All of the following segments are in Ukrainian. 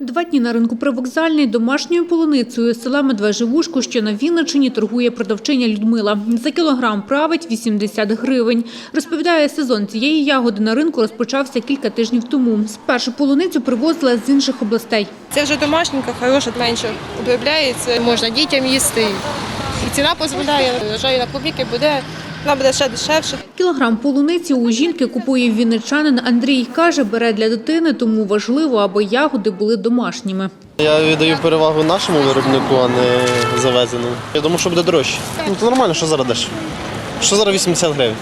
Два дні на ринку привокзальний домашньою полуницею села Медвеживушку, що на Вінниччині, торгує продавчиня Людмила. За кілограм править 80 гривень. Розповідає, сезон цієї ягоди на ринку розпочався кілька тижнів тому. Спершу полуницю привозила з інших областей. Це вже домашненька, хороша, менше обробляється, можна дітям їсти. І ціна дозволяє, вважаю, на клубніки буде, вона буде ще дешевше. Кілограм полуниці у жінки купує вінничанин Андрій. Каже, бере для дитини, тому важливо, аби ягоди були домашніми. Я віддаю перевагу нашому виробнику, а не завезеному. Я думаю, що буде дорожче. Ну то нормально, що зараз дешево. Що зараз 80 гривень.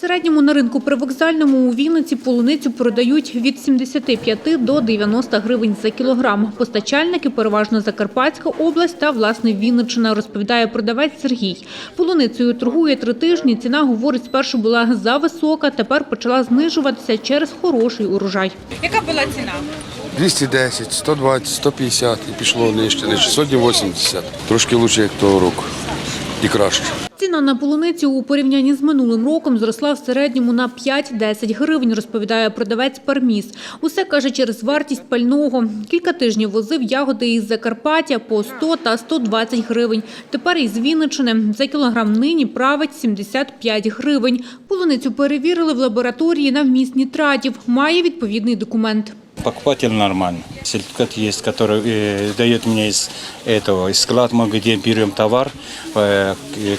Середньому на ринку привокзальному у Вінниці полуницю продають від 75 до 90 гривень за кілограм. Постачальники переважно Закарпатська область та власне Вінниччина, розповідає продавець Сергій. Полуницею торгує три тижні. Ціна, говорить, спершу була зависока, тепер почала знижуватися через хороший урожай. Яка була ціна? 210, 120, 150 і пішло нижче, нижче. Сьогодні 80. Трошки краще, як того року. І краще. Ціна на полуницю у порівнянні з минулим роком зросла в середньому на 5-10 гривень, розповідає продавець Парміс. Усе, каже, через вартість пального. Кілька тижнів возив ягоди із Закарпаття по 100 та 120 гривень. Тепер із Вінничини за кілограм нині править 75 гривень. Полуницю перевірили в лабораторії на вміст нітратів. Має відповідний документ. Покупатель нормальный. Сертификат есть, который э, дает мне из этого, из склад, мы где берем товар, э,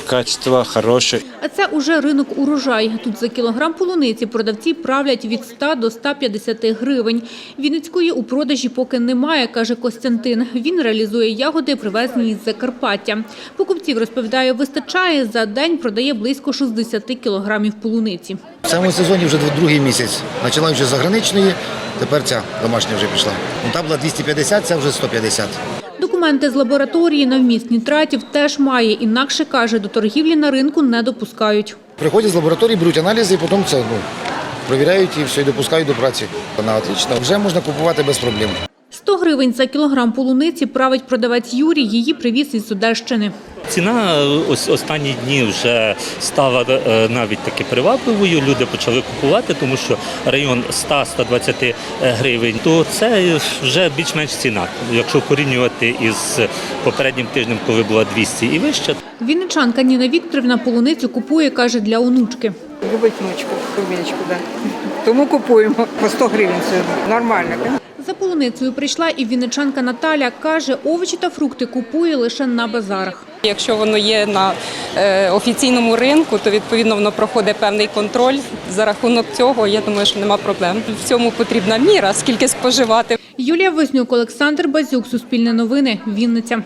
качество хорошее. А це уже ринок урожай. Тут за кілограм полуниці продавці правлять від 100 до 150 гривень. Вінницької у продажі поки немає, каже Костянтин. Він реалізує ягоди, привезені із Закарпаття. Покупців, розповідає, вистачає. За день продає близько 60 кілограмів полуниці. В цьому сезоні вже другий місяць. Почала вже з заграничної, тепер ця домашня вже пішла. Ну, та була 250, це вже 150. Документи з лабораторії на вміст нітратів теж має. Інакше, каже, до торгівлі на ринку не допускають. Приходять з лабораторії, беруть аналізи і потім це ну, провіряють і все, і допускають до праці. Вона отлично. Вже можна купувати без проблем. 100 гривень за кілограм полуниці править продавець Юрій. Її привіз із Одещини. Ціна ось останні дні вже стала е, навіть таки привабливою. Люди почали купувати, тому що район 100-120 гривень, то це вже більш-менш ціна. Якщо порівнювати із попереднім тижнем, коли була 200 і вище, Вінничанка Ніна Вікторівна полуницю купує, каже, для онучки. Любить внучку, куміночку, да. Тому купуємо по 100 гривень це нормально. За полуницею прийшла і вінничанка Наталя. Каже, овочі та фрукти купує лише на базарах. Якщо воно є на е, офіційному ринку, то відповідно воно проходить певний контроль. За рахунок цього я думаю, що нема проблем. В цьому потрібна міра, скільки споживати. Юлія Вознюк, Олександр Базюк, Суспільне новини, Вінниця.